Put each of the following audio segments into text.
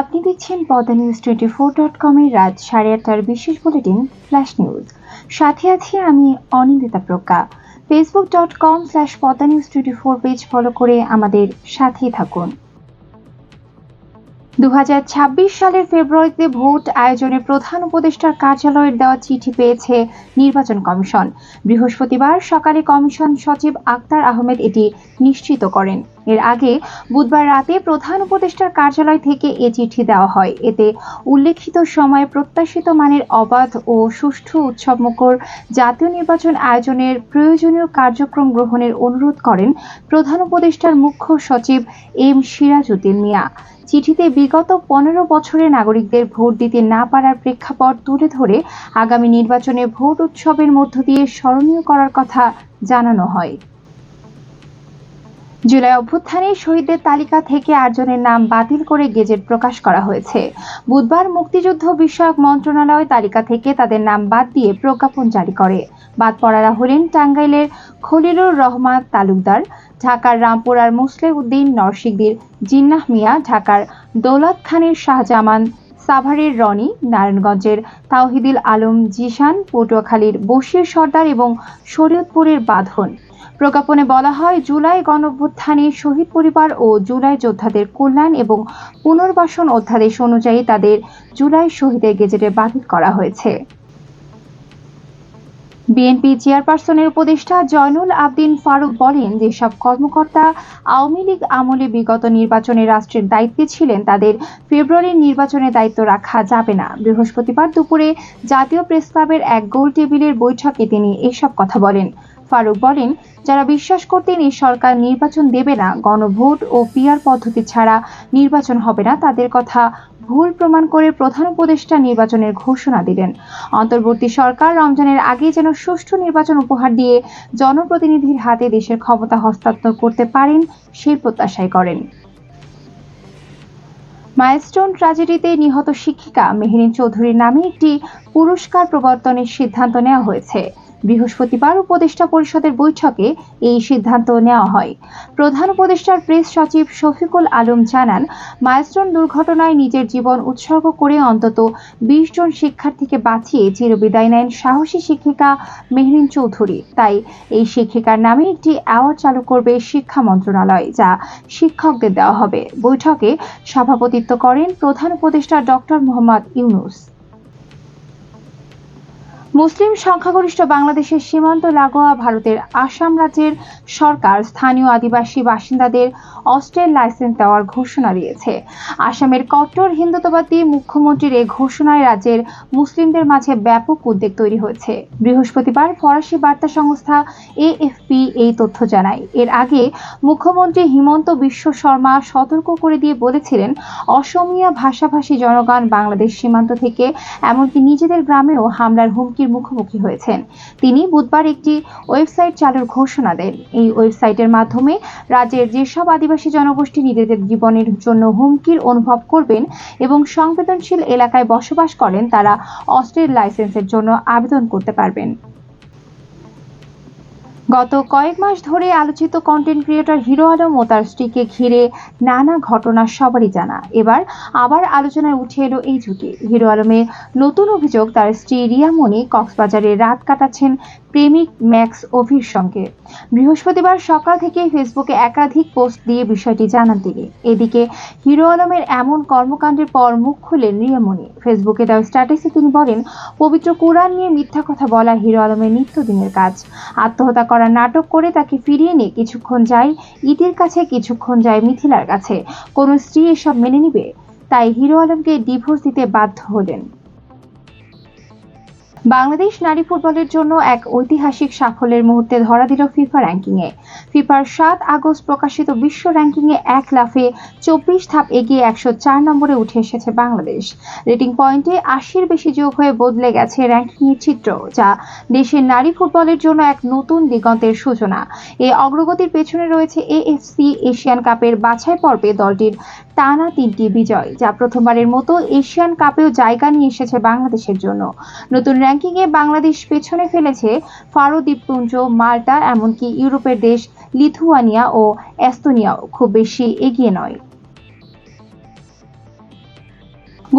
আপনি দেখছেন Padma news twenty four dot কমের রাত সাড়ে আটটার বিশেষ বুলেটিন ফ্ল্যাশ নিউজ সাথে আছি আমি Anindita Pragya. Facebook dot com slash Padma news twenty four page follow করে আমাদের সাথেই থাকুন। দু হাজার ছাব্বিশ সালের ফেব্রুয়ারিতে ভোট আয়োজনে প্রধান উপদেষ্টার কার্যালয়ের দেওয়া চিঠি পেয়েছে নির্বাচন কমিশন। বৃহস্পতিবার সকালে কমিশন সচিব আক্তার আহমেদ এটি নিশ্চিত করেন। এর আগে বুধবার রাতে প্রধান উপদেষ্টার কার্যালয় থেকে এ চিঠি দেওয়া হয়। এতে উল্লেখিত সময়ে প্রত্যাশিত মানের অবাধ ও সুষ্ঠু উৎসবমুখর জাতীয় নির্বাচন আয়োজনের প্রয়োজনীয় কার্যক্রম গ্রহণের অনুরোধ করেন প্রধান উপদেষ্টার মুখ্য সচিব এম সিরাজউদ্দিন মিয়া। চিঠিতে বিগত পনেরো বছরে নাগরিকদের ভোট দিতে না পারার প্রেক্ষাপট তুলে ধরে আগামী নির্বাচনে ভোট উৎসবের মধ্য দিয়ে স্মরণীয় করার কথা জানানো হয়। জুলাই অভ্যুত্থানে শহীদদের তালিকা থেকে আটজনের নাম বাতিল করে গেজেট প্রকাশ করা হয়েছে। বুধবার মুক্তিযুদ্ধ বিষয়ক মন্ত্রণালয় তালিকা থেকে তাদের নাম বাদ দিয়ে প্রজ্ঞাপন জারি করে। বাদ পড়ারা হলেন টাঙ্গাইলের খলিলুর রহমান তালুকদার, ঢাকার রামপুরার মুসলেহ উদ্দিন নরসিংদীর জিন্নাহ মিয়া, ঢাকার দৌলত খানের শাহজামান, সাভারের রনি, নারায়ণগঞ্জের তাওহিদুল আলম জিশান, পটুয়াখালীর বশির সর্দার এবং শরীয়তপুরের বাঁধন। প্রজ্ঞাপনে বলা হয়, জুলাই গণভ্যুত্থানে শহীদ পরিবার ও জুলাই যোদ্ধাদের কল্যাণ এবং পুনর্বাসন অধ্যাদেশ অনুযায়ী তাদের জুলাই শহীদের গেজেটে বাতিল করা হয়েছে। বিএনপি চেয়ারপারসনের উপদেষ্টা জয়নুল আবদিন ফারুক বলেন যেসব কর্মকর্তা আওয়ামী লীগ আমলে বিগত নির্বাচনে রাষ্ট্রের দায়িত্বে ছিলেন, তাদের ফেব্রুয়ারির নির্বাচনে দায়িত্ব রাখা যাবে না। বৃহস্পতিবার দুপুরে জাতীয় প্রেস ক্লাবের এক গোল টেবিলের বৈঠকে তিনি এসব কথা বলেন। ফারুক বলেন, যারা বিশ্বাস করতেন এই সরকার নির্বাচন দেবে না, গণভোট ও পিআর পদ্ধতি ছাড়া নির্বাচন হবে না, তাদের কথা ভুল প্রমাণ করে প্রধান উপদেষ্টা নির্বাচনের ঘোষণা দিলেন। অন্তর্বর্তী সরকার রমজানের আগে যেন সুষ্ঠু নির্বাচন উপহার দিয়ে জনপ্রতিনিধির হাতে দেশের ক্ষমতা হস্তান্তর করতে পারেন, সেই প্রত্যাশাই করেন। মাইলস্টোন ট্র্যাজেডিতে নিহত শিক্ষিকা মেহরিন চৌধুরীর নামে একটি পুরস্কার প্রবর্তনের সিদ্ধান্ত নেওয়া হয়েছে। বৃহস্পতিবার উপদেষ্টা পরিষদের বৈঠকে এই সিদ্ধান্ত নেওয়া হয়। প্রধান উপদেষ্টার প্রেস সচিব শফিকুল আলম জানান, মাইলস্টোন দুর্ঘটনায় নিজের জীবন উৎসর্গ করে অন্তত বিশ জন শিক্ষার্থীকে বাঁচিয়ে চিরবিদায় নেন সাহসী শিক্ষিকা মেহরিন চৌধুরী। তাই এই শিক্ষিকার নামে একটি অ্যাওয়ার্ড চালু করবে শিক্ষা মন্ত্রণালয়, যা শিক্ষকদের দেওয়া হবে। বৈঠকে সভাপতিত্ব করেন প্রধান উপদেষ্টা ডক্টর মোহাম্মদ ইউনুস। মুসলিম সংখ্যাগরিষ্ঠ বাংলাদেশের সীমান্ত লাগোয়া ভারতের আসাম রাজ্যের সরকার স্থানীয় আদিবাসী বাসিন্দাদের অস্ট্রেল লাইসেন্স দেওয়ার ঘোষণা দিয়েছে। আসামের কট্টর হিন্দুত্ববাদী মুখ্যমন্ত্রীর এই ঘোষণায় রাজ্যের মুসলিমদের মাঝে ব্যাপক উদ্বেগ তৈরি হয়েছে। বৃহস্পতিবার ফরাসি বার্তা সংস্থা এএফপি এই তথ্য জানায়। এর আগে মুখ্যমন্ত্রী হিমন্ত বিশ্ব শর্মা সতর্ক করে দিয়ে বলেছিলেন, অসমিয়া ভাষাভাষী জনগণ বাংলাদেশ সীমান্ত থেকে, এমনকি নিজেদের গ্রামেও হামলার হুমকির মুখোমুখি হয়েছেন। তিনি বুধবার একটি ওয়েবসাইট চালুর ঘোষণা দেন। এই ওয়েবসাইটের মাধ্যমে রাজ্যের যেসব আদিবাসী জনগোষ্ঠী নিজেদের জীবনের জন্য হুমকির অনুভব করবেন এবং সংবেদনশীল এলাকায় বসবাস করেন, তারা অস্ট্রেল লাইসেন্সের জন্য আবেদন করতে পারবেন। গত কয়েক মাস ধরে আলোচিত কন্টেন্ট ক্রিয়েটর হিরো আলম ও তার স্ত্রীকে ঘিরে নানা ঘটনা সবারই জানা। এবার আবার আলোচনায় উঠে এলো এই জুটি। হিরো আলমের নতুন অভিযোগ, তার স্ত্রী রিয়ামণি কক্সবাজারে রাত কাটাচ্ছেন প্রেমিক ম্যাক্স অভির সঙ্গে। বৃহস্পতিবার সকাল থেকে ফেসবুকে একাধিক পোস্ট দিয়ে বিষয়টি জানান তিনি। এদিকে, হিরো আলমের এমন কর্মকাণ্ডের পর মুখ খুলেন রিয়ামণি। ফেসবুকে দেওয়া স্ট্যাটাসে তিনি বলেন, পবিত্র কোরআন নিয়ে মিথ্যা কথা বলা হিরো আলমের নিত্যদিনের কাজ। আত্মহত্যা করার নাটক করে তাকে ফিরিয়ে নিয়ে কিছুক্ষণ যায় ইতির কাছে, কিছুক্ষণ যায় মিথিলার কাছে। কোনো স্ত্রী এসব মেনে নিবে? তাই হিরো আলমকে ডিভোর্স দিতে বাধ্য হলেন। বাংলাদেশ নারী ফুটবলের জন্য এক ঐতিহাসিক সাফল্যের মুহূর্তে ধরা দিল ফিফা র্যাঙ্কিংয়ে। ফিফার সাত আগস্ট প্রকাশিত বিশ্ব র্যাঙ্কিংয়ে এক লাফে চব্বিশ ধাপ এগিয়ে একশো চার নম্বরে উঠে এসেছে বাংলাদেশ। রেটিং পয়েন্টে আশির বেশি যোগ হয়ে বদলে গেছে র্যাঙ্কিংয়ের চিত্র, যা দেশের নারী ফুটবলের জন্য এক নতুন দিগন্তের সূচনা। এই অগ্রগতির পেছনে রয়েছে এএফসি, এশিয়ান কাপের বাছাই পর্বে দলটির টানা তিনটি বিজয়, যা প্রথমবারের মতো এশিয়ান কাপেও জায়গা নিয়ে এসেছে বাংলাদেশের জন্য। নতুন র্যাঙ্কিংয়ে বাংলাদেশ পেছনে ফেলেছে ফারো দ্বীপপুঞ্জ মাল্টা, এমনকি ইউরোপের দেশ লিথুয়ানিয়া ও এস্তোনিয়াও। খুব বেশি এগিয়ে নয়।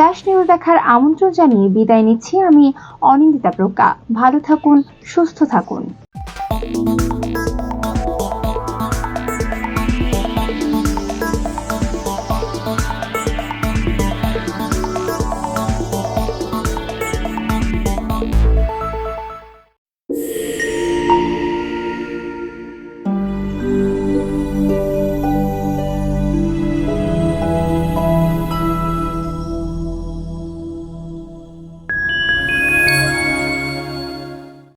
ফ্ল্যাশ নিউজ দেখার আমন্ত্রণ জানিয়ে বিদায় নিচ্ছি আমি অনিন্দিতা প্রকা ভালো থাকুন সুস্থ থাকুন।